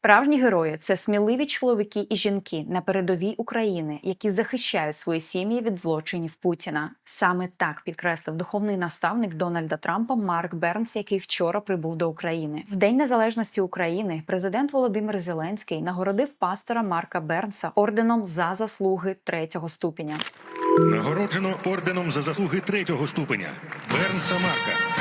Справжні герої це сміливі чоловіки і жінки на передовій України, які захищають свої сім'ї від злочинів Путіна. Саме так підкреслив духовний наставник Дональда Трампа Марк Бернс, який вчора прибув до України. В День Незалежності України президент Володимир Зеленський нагородив пастора Марка Бернса орденом за заслуги третього ступеня. Нагороджено орденом за заслуги третього ступеня Бернса Марка,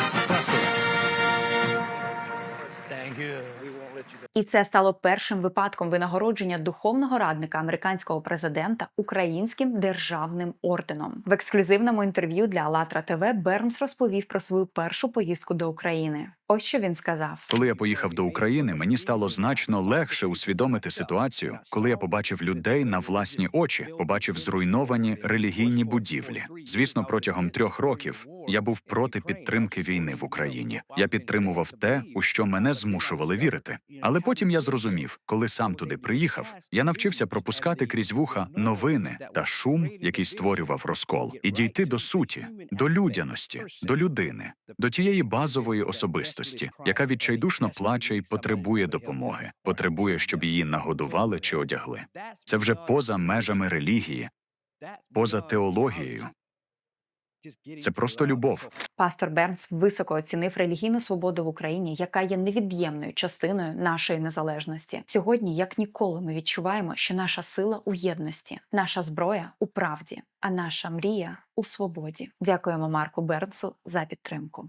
І це стало першим випадком винагородження духовного радника американського президента українським державним орденом. В ексклюзивному інтерв'ю для АЛЛАТРА ТВ Бернс розповів про свою першу поїздку до України. Ось що він сказав. Коли я поїхав до України, мені стало значно легше усвідомити ситуацію, коли я побачив людей на власні очі, побачив зруйновані релігійні будівлі. Звісно, протягом трьох років я був проти підтримки війни в Україні. Я підтримував те, у що мене змушували вірити. Але потім я зрозумів, коли сам туди приїхав, я навчився пропускати крізь вуха новини та шум, який створював розкол, і дійти до суті, до людяності, до людини, до тієї базової особистості, яка відчайдушно плаче і потребує допомоги, потребує, щоб її нагодували чи одягли. Це вже поза межами релігії, поза теологією. Це просто любов. Пастор Бернс високо оцінив релігійну свободу в Україні, яка є невід'ємною частиною нашої незалежності. Сьогодні, як ніколи, ми відчуваємо, що наша сила у єдності, наша зброя у правді, а наша мрія у свободі. Дякуємо Марку Бернсу за підтримку.